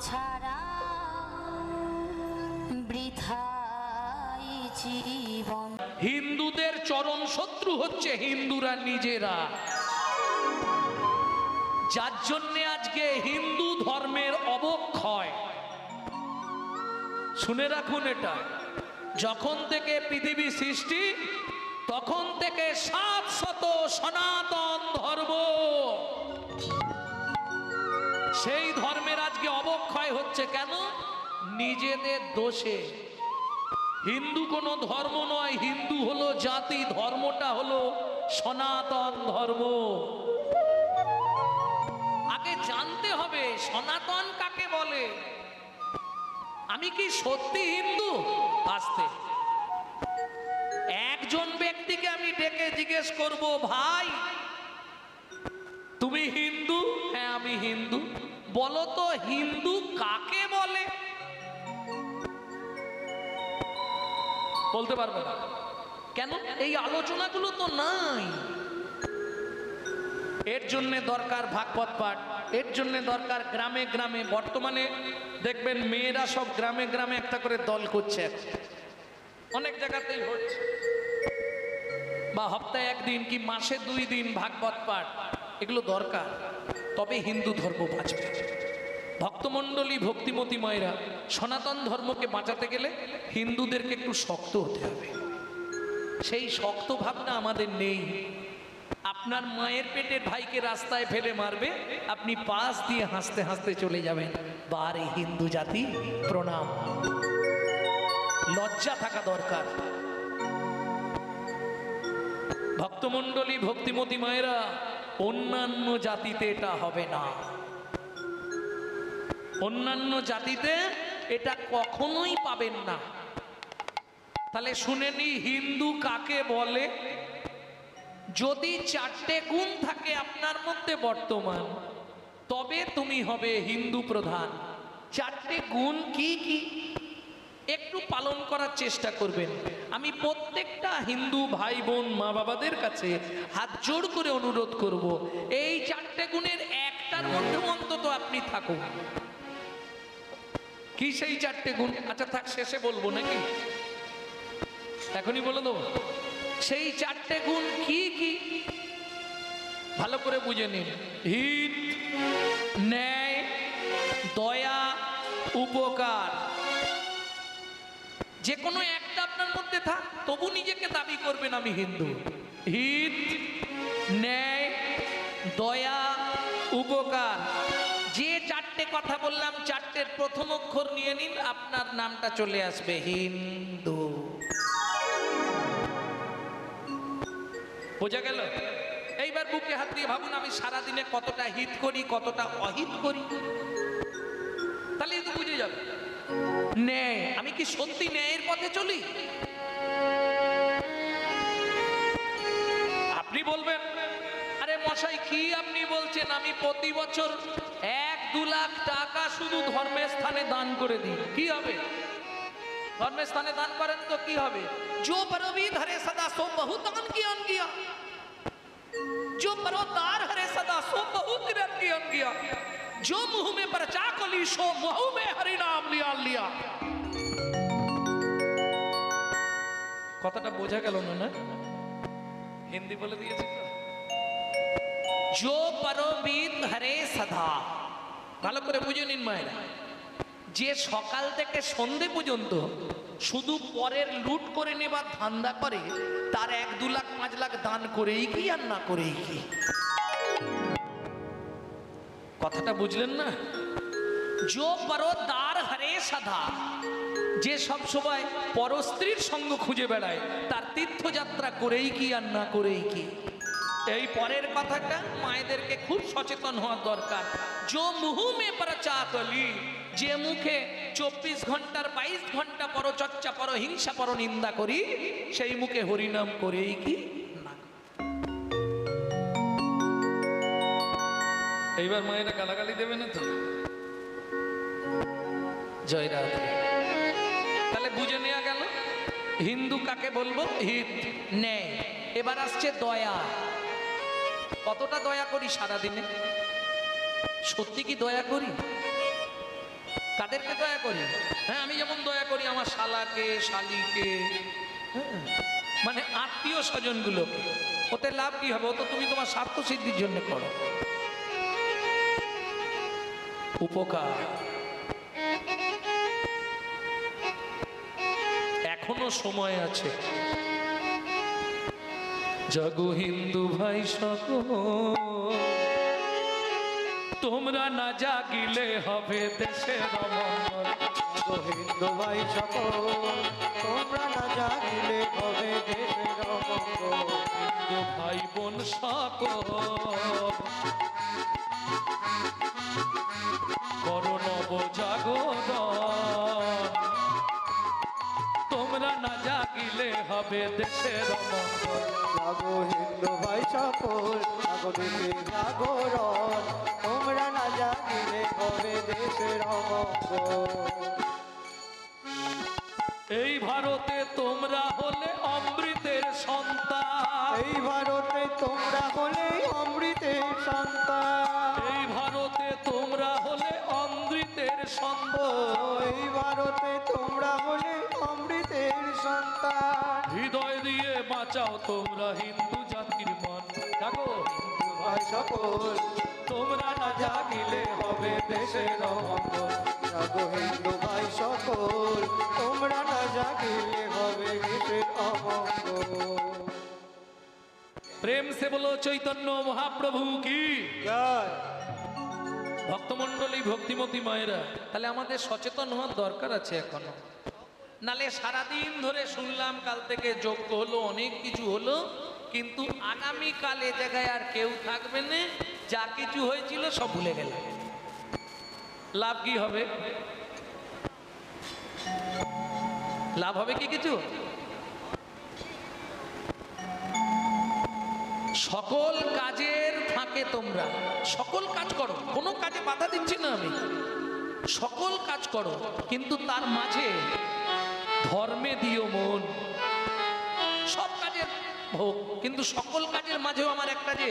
ছাড়া বৃথাই জীবন। হিন্দুদের চরম শত্রু হচ্ছে হিন্দুরা নিজেরা। যার জন্যে আজকে হিন্দু ধর্মের অবক্ষয়। শুনে রাখুন এটা। যখন থেকে পৃথিবী সৃষ্টি, তখন থেকে সাত শত সনাতন ধর্ম। সেই ধর্মের আজকে অবক্ষয় হচ্ছে কেন? নিজেদের দোষে। হিন্দু কোনো ধর্ম নয়, হিন্দু হলো জাতি, ধর্মটা হলো সনাতন ধর্ম। আগে জানতে হবে, সনাতন কাকে বলে? আমি কি সত্যি হিন্দু? আসতে একজন ব্যক্তিকে আমি ডেকে জিজ্ঞেস করব, ভাই, তুমি হিন্দু? হ্যাঁ আমি হিন্দু। বলো তো হিন্দু কাকে বলে? বলতে পারবে না। কেন? এই আলোচনাগুলো তো নাই। এর জন্য দরকার ভাগবত পাঠ, এর জন্য দরকার গ্রামে গ্রামে, বর্তমানে দেখবেন মেয়েরা সব গ্রামে গ্রামে একটা করে দল করছে। অনেক জায়গাতেই হচ্ছে। বা সপ্তাহে একদিন কি মাসে দুই দিন ভাগবত পাঠ, এগুলো দরকার। তবে হিন্দু ধর্ম বাঁচবে। ভক্তমণ্ডলী ভক্তিমতী মায়েরা, সনাতন ধর্মকে বাঁচাতে গেলে হিন্দুদেরকে একটু শক্ত হতে হবে। সেই শক্ত ভাবনা আমাদের নেই। আপনার মায়ের পেটের ভাইকে রাস্তায় ফেলে মারবে, আপনি পাশ দিয়ে হাসতে হাসতে চলে যাবেন। বারে হিন্দু জাতি, প্রণাম। লজ্জা থাকা দরকার। ভক্তমণ্ডলী ভক্তিমতী মায়েরা অন্যান্য জাতিতে এটা হবে না। অন্যান্য জাতিতে এটা কখনোই পাবেন না। তাহলে শুনে শুনেনি হিন্দু কাকে বলে? যদি চারটে গুণ থাকে আপনার মধ্যে বর্তমান, তবে তুমি হবে হিন্দু প্রধান। চারটে গুণ কি কি? একটু পালন করার চেষ্টা করবেন। আমি প্রত্যেকটা হিন্দু ভাই বোন মা বাবাদের কাছে হাত জোড় করে অনুরোধ করব, এই চারটে গুণের একটার মধ্যে অন্তত আপনি থাকুন। কি সেই চারটে গুণ? আচ্ছা থাক, শেষে বলব নাকি? এখনই বলে দেবো। সেই চারটে গুণ কি কি? ভালো করে বুঝে নিন। হিত, ন্যায়, দয়া, উপকার। যে কোনো একটা আপনার মধ্যে থাক, তবু নিজেকে দাবি করবেন আমি হিন্দু। হিত, ন্যায়, দয়া, উপকার। যে চারটে কথা বললাম, চারটের প্রথম অক্ষর নিয়ে নিন, আপনার নামটা চলে আসবে, হিন্দু। বোঝা গেল? এইবার বুকে হাত দিয়ে ভাবুন, আমি সারাদিনে কতটা হিত করি, কতটা অহিত করি। তাহলে তো বুঝে যাবে। ন্যায় আমি কি সত্যি ন্যায়ের পথে চলি আপনি বলবেন আরে মশাই কি আপনি বলছেন আমি প্রতি বছর এক দু লাখ টাকা শুধু ধর্মের স্থানে দান করে দিই কি হবে ধর্মের স্থানে দান করেন তো কি হবে जो परवी धरे सदा सो बहु दान किया किया जो परोदार हरे सदा सो बहु तिरन किया किया जो मुंह में परचा कली सो मुहु में हरि नाम लिया लिया কথাটা বোঝা গেল না না হিন্দি বলে দিয়েছি তো जो পরবিদ হরে সদা ভালো করে বুঝে নিন মায়েরা যে সকাল থেকে সন্ধে পর্যন্ত শুধু পরের লুট করে নেবার ধান্দা করে তার এক দু লাখ পাঁচ লাখ দান করেই কি আর না করেই কি কথাটা বুঝলেন না? জো পরদার হরে সাধা যে সব সময় পরস্ত্রীর সঙ্গ খুঁজে বেড়ায় তার তীর্থযাত্রা করেই কি আর না করেই কি এই পরের কথাটা মায়েদেরকে খুব সচেতন হওয়া দরকার। যো মুহু মে চা কলি যে মুখে চব্বিশ ঘণ্টার বাইশ ঘণ্টা পরচর্চা পর হিংসা পর নিন্দা করি সেই মুখে হরিনাম করেই কি এইবার মায়েরা গালাগালি দেবে না তো? জয় রাধে। তাহলে বুঝে নেওয়া গেল? হিন্দু কাকে বলব? হিত। ন্যায় এবার আসছে দয়া। কতটা দয়া করি সারাদিনে? সত্যি কি দয়া করি? কাদেরকে দয়া করি? হ্যাঁ আমি যেমন দয়া করি আমার শালাকে শালিকে হ্যাঁ, মানে আত্মীয় স্বজনগুলোকে। ওতে লাভ কি হবে? ও তো তুমি তোমার স্বার্থ সিদ্ধির জন্য করো। উপকার। এখনও সময় আছে। জগু হিন্দু ভাই সকল তোমরা না জাগিলে হবে অমঙ্গল। হিন্দু ভাই সকল তোমরা না জানিলে হবে দেশের হিন্দু ভাই বোন সকল করো নব জাগরণ তোমরা না জাগিলে হবে দেশের জাগো হিন্দু ভাই সকল জাগো দেশের জাগরণ তোমরা না জানিলে হবে দেশের এই ভারতে তোমরা হলে অমৃতের সন্তান। এই ভারতে তোমরা হলে অমৃতের সন্তান। অমৃতের ও, ভারতে তোমরা হলে অমৃতের সন্তান। হৃদয় দিয়ে বাঁচাও তোমরা হিন্দু জাতির মন। ভাই সকল। তোমরা না জাগিলে হবে দেশের অমঙ্গল। জাগো হিন্দু ভাই সকল। তোমরা না জাগিলে হবে দেশের অমঙ্গল। প্রেম সে বলো চৈতন্য মহাপ্রভু কি? জয়। ভক্তমণ্ডলী, ভক্তিমতী মায়েরা, তাহলে আমাদের সচেতন হওয়ার দরকার আছে এখনও। নালে সারাদিন ধরে শুনলাম, কাল থেকে যোগ্য হলো, অনেক কিছু হলো, কিন্তু আগামী কাল এ জায়গায় আর কেউ থাকবে না, যা কিছু হয়েছিল সব ভুলে গেল লাভ কি হবে? লাভ হবে কি কিছু? সকল কাজের ফাঁকে তোমরা। সকল কাজ করো, কোনো কাজে বাধা দিচ্ছি না আমি। সকল কাজ করো, কিন্তু তার মাঝে ধর্মে দিও মন। সব কাজের ভোগ, কিন্তু সকল কাজের মাঝেও আমার একটা যে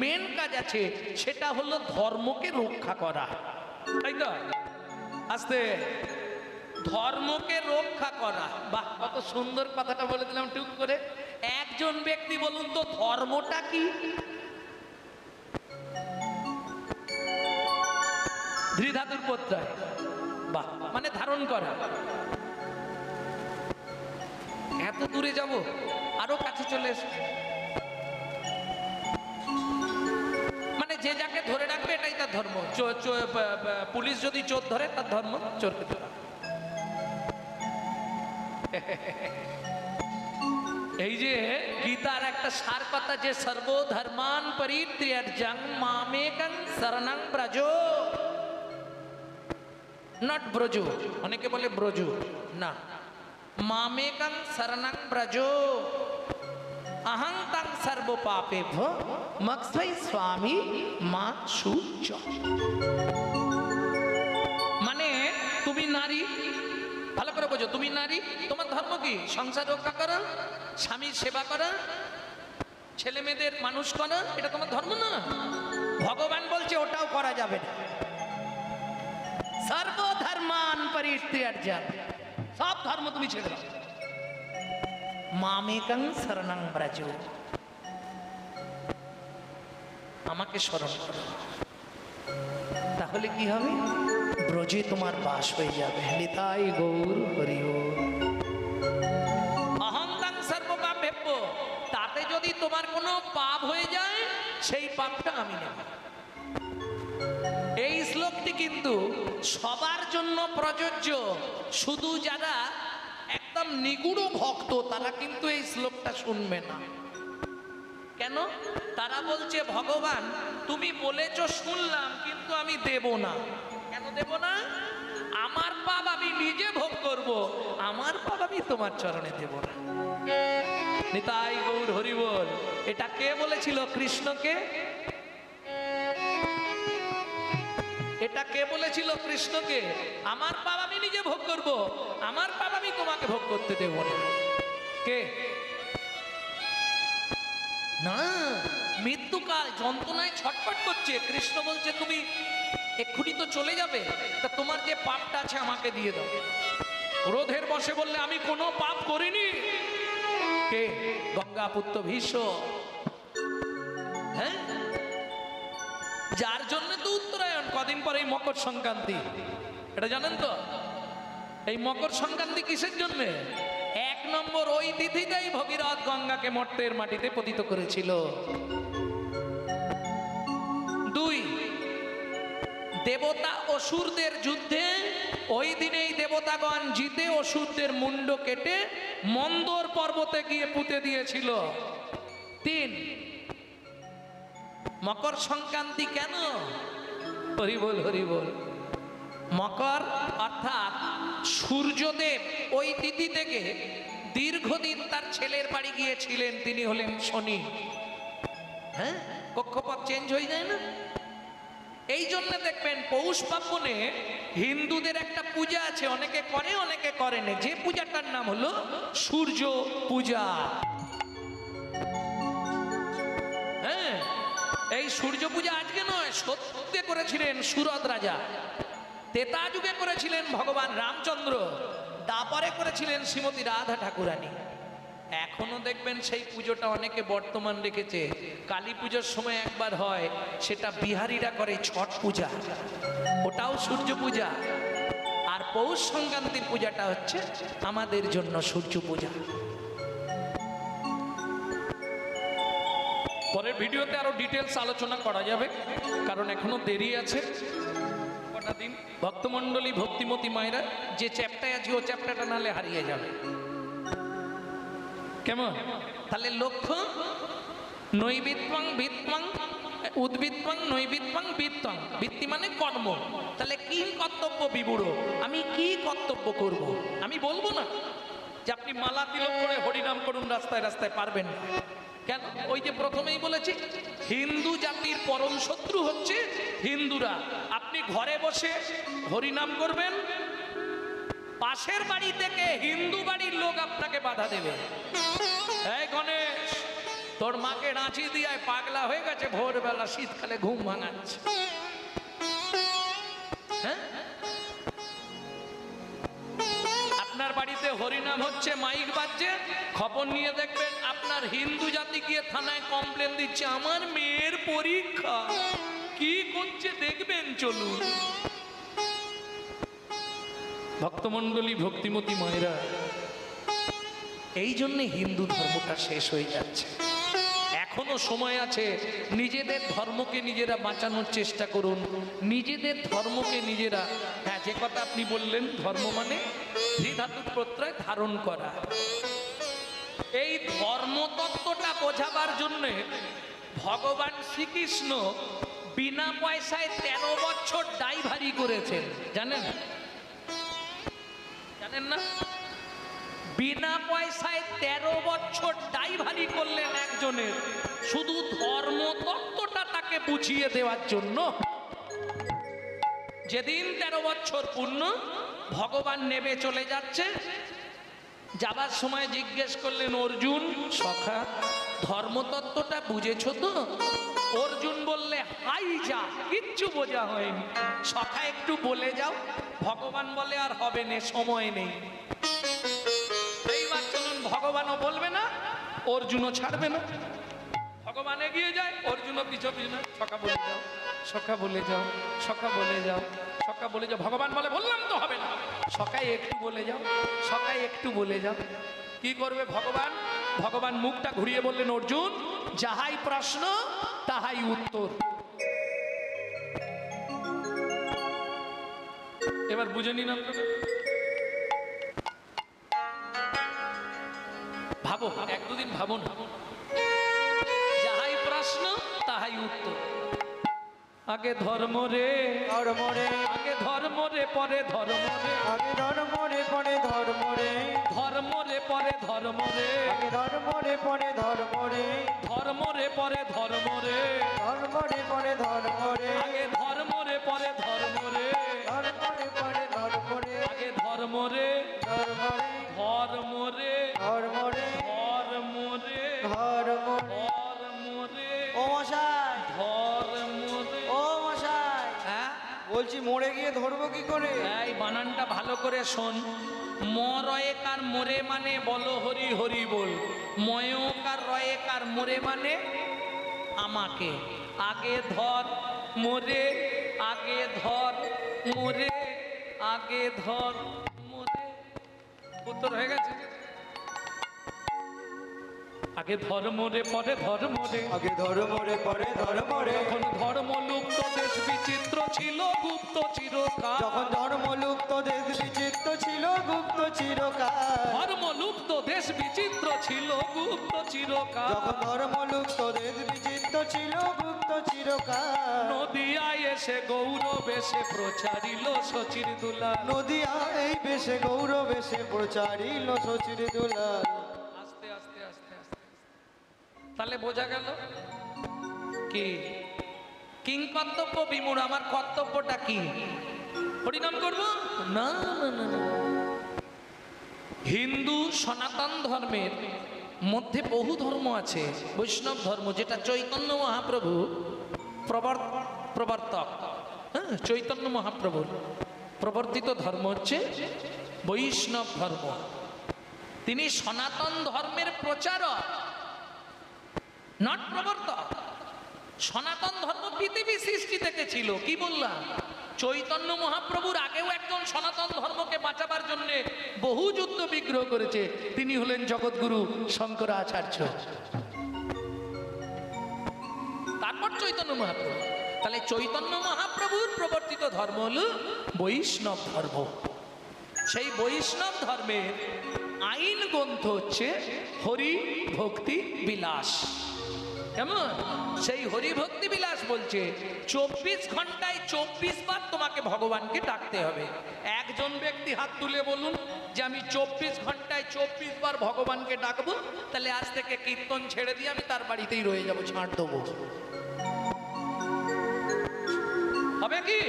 মেন কাজ আছে, সেটা হলো ধর্মকে রক্ষা করা। তাই তো? আস্তে। ধর্মকে রক্ষা করা। বাহ, কত সুন্দর কথাটা বলে দিলাম, টুক করে। একজন ব্যক্তি বলুন তো, ধর্মটা কি? ধৃধাতুর প্রত্যয় বাহ মানে ধারণ করা। এত দূরে যাব, আরও কাছে চলে এসো। মানে যে যাকে ধরে রাখবে, এটাই তার ধর্ম। পুলিশ যদি চোর ধরে, তার ধর্ম চোরকে ধরা। এই যে গীতার একটা সার কথা যে সর্বধর্মান পরিত্যাজ্যং মামেকং শরণং ব্রজ। নট ব্রজ অনেকে বলে ব্রজ না। মামেকং শরণং ব্রজ। অহং তং সর্ব পাপে ভো স্বামী মা সুচ মানে তুমি নারী। ভালো করে বোঝো, তুমি নারী। তোমার ধর্ম কি? সংসার রক্ষা করা, স্বামীর সেবা করা ছেলে মেয়েদের মানুষ করা, এটা তোমার ধর্ম না। ভগবান বলছে ওটাও করা যাবে না। সর্বধর্মান পরিত্যাজ্য সব ধর্ম তুমি ছেড়ে দাও। মামেকং শরণং ব্রজ। আমাকে স্মরণ করো। তাহলে কি হবে? ব্রজে তোমার বাস হয়ে যাবে। নিতাই গৌর হরি অহংকার সর্বপাপ ভেব্য তাতে যদি তোমার কোনো পাপ হয়ে যায়, সেই পাপটা আমি নেব। এই শ্লোকটি কিন্তু সবার জন্য প্রযোজ্য। শুধু যারা একদম নিগুড় ভক্ত, তারা কিন্তু এই শ্লোকটা শুনবে না। কেন? তারা বলছে, ভগবান, তুমি বলেছ শুনলাম, কিন্তু আমি দেব না। কেন দেব না? আমার পাপ আমি নিজে ভোগ করব, আমার পাপ আমি তোমার চরণে দেব না। নিতাই গৌর হরিবল এটা কে বলেছিল? কৃষ্ণকে? এটা কে বলেছিল কৃষ্ণকে? আমার পাপ আমি নিজে ভোগ করব, আমার পাপ আমি তোমাকে ভোগ করতে দেব না। কে? না, মৃত্যুকাল যন্ত্রণায় ছটফট করছে। কৃষ্ণ বলছে, তুমি এক্ষুনি তো চলে যাবে, তা তোমার যে পাপটা আছে আমাকে দিয়ে দাও। ক্রোধের বসে বললে, আমি কোনো পাপ করিনি। কে? গঙ্গা পুত্র যার জন্য তো উত্তরায়ণ, কদিন পরেই মকর সংক্রান্তি। এটা জানেন তো? এই মকর সংক্রান্তি কিসের জন্য? এক নম্বর, ওই তিথিতেই ভগীরথ গঙ্গাকে মর্তের মাটিতে পতিত করেছিল। দুই, দেবতা অসুরদের যুদ্ধে, ওই দিনেই দেবতাগণ জিতে অসুরদের মুন্ড কেটে মন্দর পর্বতে গিয়ে পুঁতে দিয়েছিল। তিন মকর সংক্রান্তি কেন? হরি বল হরি বল। মকর অর্থাৎ সূর্যদেব ওই তিথি থেকে দীর্ঘদিন তার ছেলের বাড়ি গিয়েছিলেন তিনি হলেন শনি। হ্যাঁ? কক্ষপথ চেঞ্জ হয়ে যায় না? এই জন্য দেখবেন পৌষ পার্বণে হিন্দুদের একটা পূজা আছে অনেকে করে অনেকে করে না। যে পূজাটার নাম হলো সূর্য পূজা। সূর্য পূজা আজকে নয় সত্যে করেছিলেন সুরত রাজা। তেতা যুগে করেছিলেন ভগবান রামচন্দ্র। তারপরে করেছিলেন শ্রীমতী রাধা ঠাকুরানী। এখনও দেখবেন সেই পুজোটা অনেকে বর্তমান রেখেছে। কালী পুজোর সময় একবার হয়, সেটা বিহারিরা করে ছট পূজা। ওটাও সূর্য পূজা আর পৌষ সংক্রান্তির পূজাটা হচ্ছে আমাদের জন্য সূর্য পূজা। ভিডিওতে আরও ডিটেলস আলোচনা করা যাবে, কারণ এখনও দেরি আছে। কটা দিন? ভক্তমণ্ডলী ভক্তিমতী মায়েরা, যে চ্যাপ্টায় আছে ও চ্যাপ্টারটা নালে হারিয়ে যাবে। কেমন? তাহলে লক্ষ্য, নৈবিত্বং বিত্বং, উদ্ভিত্বং নৈবিত্বং বিত্তং বৃত্তি মানে কর্ম। তাহলে কি কর্তব্য বিবুড়ো? আমি কি কর্তব্য করব? আমি বলব না যে আপনি মালা তিলক করে হরিনাম করুন, রাস্তায় রাস্তায় পারবেন কেন? ওই যে প্রথমেই বলেছি, হিন্দু জাতির পরম শত্রু হচ্ছে হিন্দুরা। আপনি ঘরে বসে হরিনাম করবেন, পাশের বাড়ি থেকে হিন্দু বাড়ির লোক আপনাকে বাধা দেবে। এই গণেশ, তোর মাকে রাঁচি দিয়ে পাগলা হয়ে গেছে ভোরবেলা, শীতকালে ঘুম ভাঙাচ্ছে। হ্যাঁ? আপনার বাড়িতে হরিনাম হচ্ছে, মাইক বাজছে, খবর নিয়ে দেখবেন আপনার হিন্দু জাতি গিয়ে থানায় কমপ্লেন দিচ্ছে, আমার মেয়ের পরীক্ষা, কি করছে দেখবেন চলুন। ভক্তমণ্ডলী, ভক্তিমতী মায়েরা, এই জন্যে হিন্দু ধর্মটা শেষ হয়ে যাচ্ছে। এখনও সময় আছে, নিজেদের ধর্মকে নিজেরা বাঁচানোর চেষ্টা করুন। নিজেদের ধর্মকে নিজেরা হ্যাঁ যে কথা আপনি বললেন, ধর্ম মানে ধাতুর প্রত্যয় ধারণ করা। এই ধর্মতত্ত্বটা বোঝাবার জন্য ভগবান শ্রীকৃষ্ণ বিনা পয়সায় তেরো বছর ড্রাইভারি করেছেন, জানেন? জানেন না? বিনা পয়সায় তেরো বছর ড্রাইভারি করলেন একজনের। শুধু ধর্মতত্ত্বটা তাকে বুঝিয়ে দেওয়ার জন্য। যেদিন তেরো বছর পূর্ণ ভগবান নেবে চলে যাচ্ছে। যাবার সময় জিজ্ঞেস করলেন, অর্জুন, সখা, ধর্মতত্ত্বটা বুঝেছ তো? অর্জুন বললে, হাই যা, কিচ্ছু বোঝা হয়নি। সখা, একটু বলে যাও। ভগবান বলে, আর হবে না, সময় নেই। এইবার চলুন, ভগবানও বলবে না, অর্জুনও ছাড়বে না। ভগবান এগিয়ে যায়, অর্জুনও পিছু পিছু না সখা বলে, যাও। সখা বলে যাও, সখা বলে যাও, সখা বলে যাও। ভগবান বলে, বললাম তো হবে না। সকাই একটু বলে যাও সকাই একটু বলে যাও। কি করবে ভগবান? ভগবান মুখটা ঘুরিয়ে বললেন, অর্জুন, যাহাই প্রশ্ন, তাহাই উত্তর। এবার বুঝে নিন ভাবো, এক দুদিন ভাবুন যাহাই প্রশ্ন, তাহাই উত্তর। আগে ধর্ম রে ধর্ম রে আগে ধর্ম রে পরে ধর্ম রে আগে ধর্ম রে পরে ধর্ম রে ধর্ম রে পরে ধর্ম রে আগে ধর্ম রে পরে ধর্ম রে ধর্ম রে পরে ধর্ম রে ধর্ম রে পরে ধর্ম রে আগে ধর্ম রে পরে ধর্ম রে ধর্ম রে পরে ধর্ম রে আগে ধর্ম রে ধর্ম রে ধর্ম রে ধর্ম রে ধর্ম রে ও মশাই ধর্ম রে ও মশাই হ্যাঁ ধরবো কি করে? এই বানানটা ভালো করে শোন। মরয়েকার মোরে মানে বলো হরি হরি বল। ময়কার রয়েকার মোরে মানে আমাকে। আগে ধর, মোরে, আগে ধর, মোরে, আগে ধর, মোরে। উত্তর হয়ে গেছে? আগে ধর্ম রে পরে ধর্ম রে আগে ধর্ম রে পরে ধর্ম রে যখন ধর্ম লুপ্ত দেশ বিচিত্র ছিল গুপ্ত চিরকাল। যখন ধর্ম লুপ্ত দেশ বিচিত্র ছিল গুপ্ত চিরকাল। ধর্ম লুপ্ত দেশ বিচিত্র ছিল গুপ্ত চিরকাল। যখন ধর্ম লুপ্ত দেশ বিচিত্র ছিল গুপ্ত চিরকাল। নদিয়ায় এসে গৌরব এসে প্রচারিল সচির দুলা নদিয়া এই বেশে গৌরব এসে প্রচারিল সচির দুলাল আস্তে আস্তে আস্তে আস্তে তাহলে বোঝা গেল কি? কিং কর্তব্য বিমূঢ়, আমার কর্তব্যটা কি? হরিনাম করব? না না না। হিন্দু সনাতন ধর্মের মধ্যে বহু ধর্ম আছে, বৈষ্ণব ধর্ম, যেটা চৈতন্য মহাপ্রভু প্রবর- প্রবর্তক। হ্যাঁ চৈতন্য মহাপ্রভুর প্রবর্তিত ধর্ম হচ্ছে বৈষ্ণব ধর্ম। তিনি সনাতন ধর্মের প্রচারক। নট প্রবর্তক। সনাতন ধর্ম পৃথিবী সৃষ্টি থেকে ছিল, কি বললাম? চৈতন্য মহাপ্রভুর আগেও একজন সনাতন ধর্মকে বাঁচাবার জন্য বহু যুদ্ধ বিগ্রহ করেছে, তিনি হলেন জগৎগুরু শঙ্করাচার্য। তারপর চৈতন্য মহাপ্রভু। তাহলে চৈতন্য মহাপ্রভুর প্রবর্তিত ধর্ম হল বৈষ্ণব ধর্ম। সেই বৈষ্ণব ধর্মের আইন গ্রন্থ হচ্ছে হরি ভক্তি বিলাস। কেমন? সেই হরি ভক্তি বিলাস বলছে, চব্বিশ ঘন্টায় চব্বিশ বার তোমাকে ভগবানকে ডাকতে হবে। একজন ব্যক্তি হাত তুলে বলুন যে, আমি চব্বিশ ঘন্টায় চব্বিশ বার ভগবানকে ডাকবো, তাহলে আজ থেকে কীর্তন ছেড়ে দিয়ে আমি তার বাড়িতেই রয়ে যাব, ছাড় দেবো। হবে কি?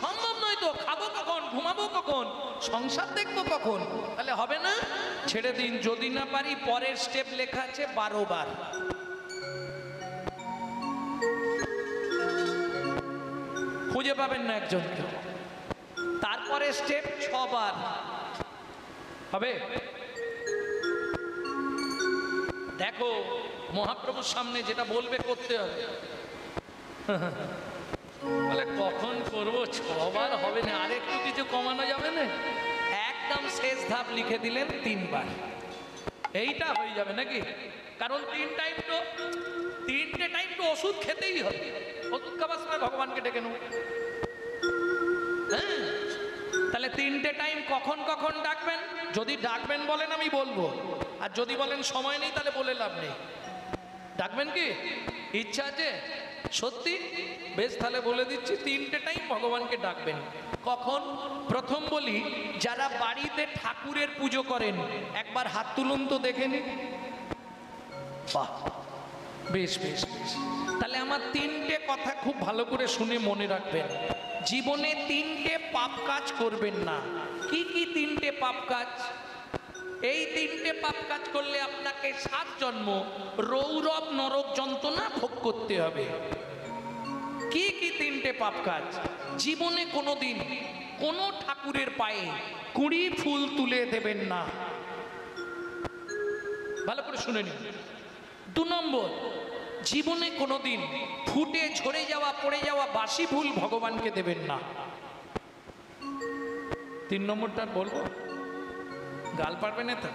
সম্ভব নয় তো, খাব কখন, ঘুমাবো কখন, সংসার দেখব কখন? তাহলে হবে না? ছেড়ে দিন, যদি না পারি, পরের স্টেপ লেখা আছে, বারো বার। খুঁজে পাবেন না একজনকে। তারপরে স্টেপ ছবার। হবে? দেখো, মহাপ্রভুর সামনে যেটা বলবে করতে হবে। বলে, কখন করব? ছবার হবে না। আর একটু কিছু কমানো যাবে না? একদম শেষ ধাপ লিখে দিলেন তিনবার। এইটা হয়ে যাবে নাকি? কারণ তিন টাইম তো, তিনটে টাইম তো ওষুধ খেতেই হবে। ওষুধ খাবার সময় ভগবানকে ডেকে নেব। তিনটে টাইম কখন কখন ডাকবেন? যদি ডাকবেন বলেন আমি বলব। আর যদি বলেন সময় নেই, তাহলে বলে লাভ নেই। ডাকবেন কি? ইচ্ছা আছে? সত্যি? বেশ, তাহলে বলে দিচ্ছি, তিনটে টাইম ভগবানকে ডাকবেন। কখন? প্রথম বলি, যারা বাড়িতে ঠাকুরের পুজো করেন, একবার হাত তুলুন তো দেখে নিন। বাহ! বেশ বেশ বেশ। তাহলে আমার তিনটে কথা খুব ভালো করে শুনে মনে রাখবেন। জীবনে তিনটে পাপ কাজ করবেন না। কি কি তিনটে পাপ কাজ? এই তিনটে পাপ কাজ করলে আপনাকে সাত জন্ম, রৌরব, নরক, যন্ত্রণা ভোগ করতে হবে। কি কি তিনটে পাপ কাজ? জীবনে কোনোদিন কোনো ঠাকুরের পায়ে কুড়ি ফুল তুলে দেবেন না। ভালো করে শুনে নিন। দু নম্বর জীবনে কোনোদিন ফুটে, ঝরে যাওয়া, পড়ে যাওয়া বাসি ফুল ভগবানকে দেবেন না। তিন নম্বরটা বলব? গাল পারবে না তো?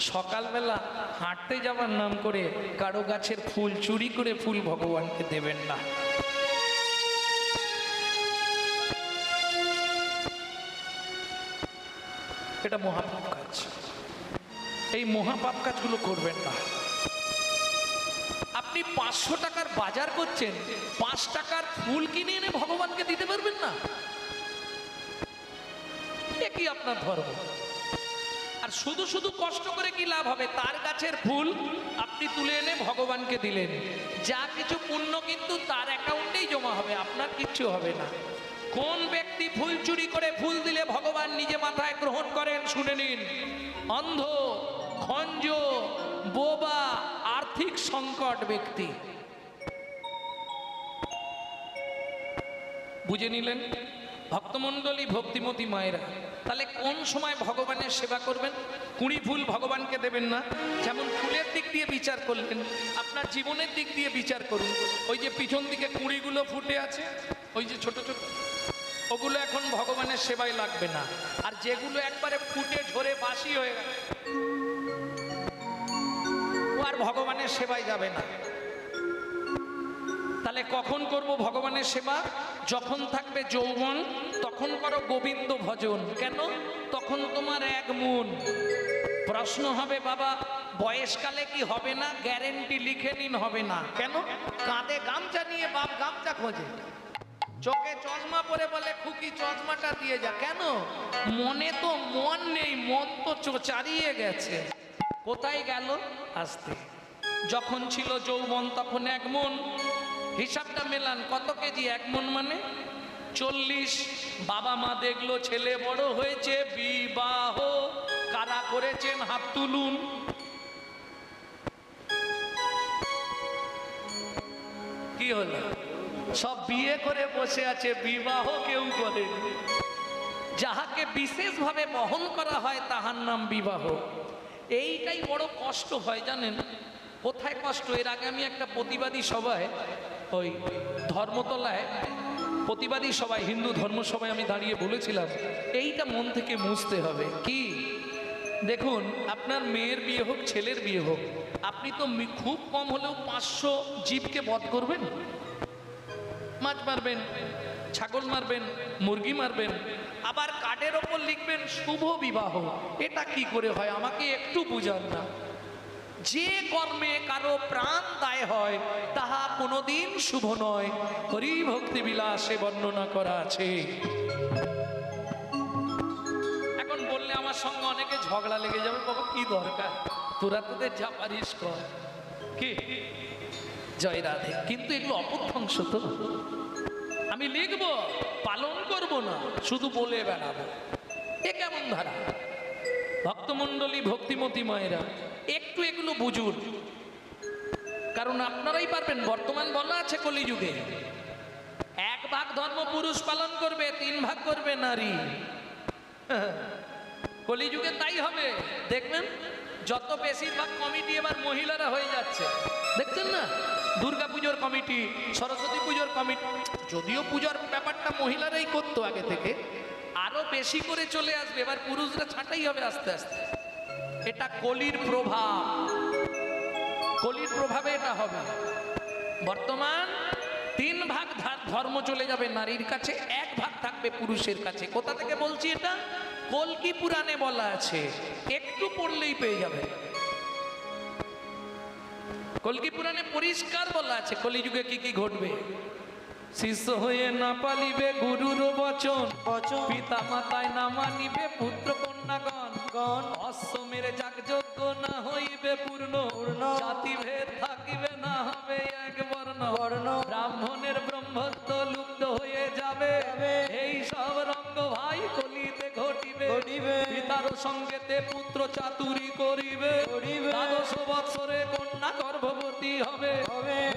সকালবেলা হাঁটতে যাওয়ার নাম করে কারও গাছের ফুল চুরি করে ফুল ভগবানকে দেবেন না। এটা মহাপাপ কাজ। এই মহাপাপ কাজগুলো করবেন না। পাঁচশো টাকার বাজার করছেন, পাঁচ টাকার ফুল কিনে এনে ভগবানকে দিতে পারবেন না? কি আপনার ধর্ম? আর শুধু শুধু কষ্ট করে কি লাভ হবে? তার গাছের ফুল আপনি তুলে এনে ভগবানকে দিলেন। যা কিছু পুণ্য কিন্তু তার অ্যাকাউন্টেই জমা হবে, আপনার কিচ্ছু হবে না। কোন ব্যক্তি ফুল চুরি করে ফুল দিলে ভগবান নিজে মাথায় গ্রহণ করেন, শুনে নিন। অন্ধ, খঞ্জ, বোবা আর্থিক সংকট ব্যক্তি। বুঝে নিলেন? ভক্তমণ্ডলী, ভক্তিমতী মায়েরা, তাহলে কোন সময় ভগবানের সেবা করবেন? কুড়ি ফুল ভগবানকে দেবেন না। যেমন ফুলের দিক দিয়ে বিচার করলেন, আপনার জীবনের দিক দিয়ে বিচার করুন। ওই যে পিছন দিকে কুড়িগুলো ফুটে আছে, ওই যে ছোট ছোট, ওগুলো এখন ভগবানের সেবায় লাগবে না। আর যেগুলো একবারে ফুটে ঝরে বাসি হয়ে গেছে ভগবানের সেবায় যাবে না। তাহলে কখন করব ভগবানের সেবা? যখন থাকবে যৌবন, তখন করো গোবিন্দ ভজন। কেন? তখন তোমার এক মন। প্রশ্ন হবে, বাবা, বয়সকালে কি হবে না? গ্যারেন্টি লিখে নিন, হবে না। কেন? কাঁধে গামছা নিয়ে বাপ গামছা খোঁজে। চোখে চশমা পরে বলে, খুকি, চশমাটা দিয়ে যা। কেন? মনে তো মন নেই, মন তো চারিয়ে গেছে। কোথায় গেল? আসতে। যখন ছিল যৌবন, তখন এক মন। হিসাবটা মেলান, কত কেজি এক মন মানে? চল্লিশ। বাবা মা দেখল ছেলে বড় হয়েছে, বিবাহ। কারা করেছেন হাত তুলুন। কি হলো? সব বিয়ে করে বসে আছে, বিবাহ কেউ করেনি। যাহাকে বিশেষভাবে বহন করা হয়, তাহার নাম বিবাহ। এইটাই বড় কষ্ট হয়, জানেন? কোথায় কষ্ট? এর আগে আমি একটা প্রতিবাদী সভায়, ওই ধর্মতলায় প্রতিবাদী সভায়, হিন্দু ধর্ম সভায় আমি দাঁড়িয়ে বলেছিলাম, এইটা মন থেকে মুছতে হবে। কি? দেখুন, আপনার মেয়ের বিয়ে হোক, ছেলের বিয়ে হোক, আপনি তো খুব কম হলেও পাঁচশো জীবকে বধ করবেন। মাছ মারবেন, ছাগল মারবেন, মুরগি মারবেন, আবার কার্ডের ওপর লিখবেন, শুভ বিবাহ। এটা কি করে হয়? আমাকে একটু বুঝান না। যে কর্মে কারও প্রাণ দায় হয়, তাহা কোনোদিন শুভ নয়। হরি ভক্তি বিলাসে বর্ণনা করা আছে। এখন বললে আমার সঙ্গে অনেকে ঝগড়া লেগে যাবে, বাবা, কি দরকার? তোরা তোদের যা পারিস কর। কি? জয় রাধে। কিন্তু এগুলো অপভ্রংশ তো। আমি লিখব, পালন করব না, শুধু বলে বেড়াবো। এ কেমন ধারা? ভক্তমণ্ডলী ভক্তিমতী মায়েরা একটু এগুলো বুঝুন। কারণ আপনারাই পারবেন, বর্তমান বলা আছে কলিযুগে। এক ভাগ ধর্ম পুরুষ পালন করবে, তিন ভাগ করবে নারী। কলিযুগে তাই হবে। দেখবেন, যত বেশিরভাগ কমিটি এবার মহিলারা হয়ে যাচ্ছে। দেখছেন না? দুর্গা পুজোর কমিটি, সরস্বতী পুজোর কমিটি। যদিও পুজোর ব্যাপারটা মহিলারাই করতো আগে থেকে, আরও বেশি করে চলে আসবে। এবার পুরুষরা ছাঁটাই হবে আস্তে আস্তে। এটা কলির প্রভাব। কলির প্রভাবে এটা হবে। বর্তমান তিন ভাগ ধর্ম চলে যাবে নারীর কাছে এক ভাগ থাকবে পুরুষের কাছে। কোথা থেকে বলছি এটা? কলকি পুরাণে বলা আছে? একটু পড়লেই পেয়ে যাবে। কলকি পুরাণে পরিষ্কার বলা আছে? কলিযুগে কি কি ঘটবে? শিষ্য হয়ে না পালিবে গুরুর বচন। বচন। পিতা মাতায় না মানিবে পুত্র কন্যাগণ। গণ অশ্বমের যাগযজ্ঞ না হইবে পূর্ণ পূর্ণ। জাতি ভেদ থাকিবে না হবে এক বর্ণ বর্ণ। ব্রাহ্মণের ব্রহ্মত্ব লুপ্ত হয়ে যাবে। এই সব রঙ্গ ভাই কলিতে ঘটিবে। পিতার সঙ্গেতে পুত্র চাতুরি করিবে করিবে। দ্বাদশ বৎসরে কন্যা গর্ভবতী হবে।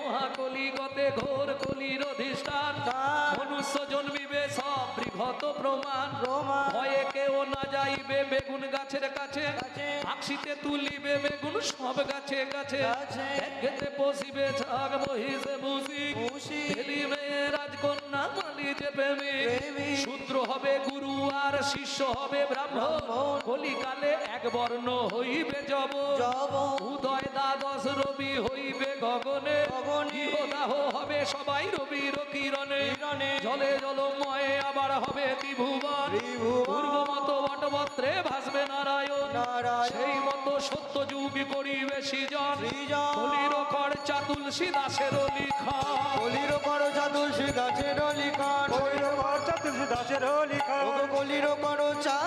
মহাকলিগতে ঘোর কলির অধিষ্ঠান মনুষ্য জন্মিবে সব বৃহৎ প্রমাণ প্রমাণ ভয়ে কেউ না যাইবে বেগুন গাছের কাছে। আকশিতে তুলিবে বেগুন সব গাছে গাছে। খেতে বসিবে ছাগ মহিষে খুশি ফেলিবে রাজকন্যা মালিতে প্রেমী প্রেমী। শূদ্র হবে গুরু আর শিষ্য হবে ব্রাহ্মণ। কলিকালে এক বর্ণ হইবে জব উদয় দ্বাদশ রবি হইবে গগনে গগনে। ইহদাহ হবে সবাই রবির কিরণে কিরণে। জলে জলময়ে আবার হবে ত্রিভুবন ত্রিভুবন। সত্য যুবি করি বেশি জন। কলির কর চাতুলসী দাসের লিখা কলির করো চাতুলসী দাসের লিখন। কলির করো চাতুলসী দাসের লিখন। কলির করো চা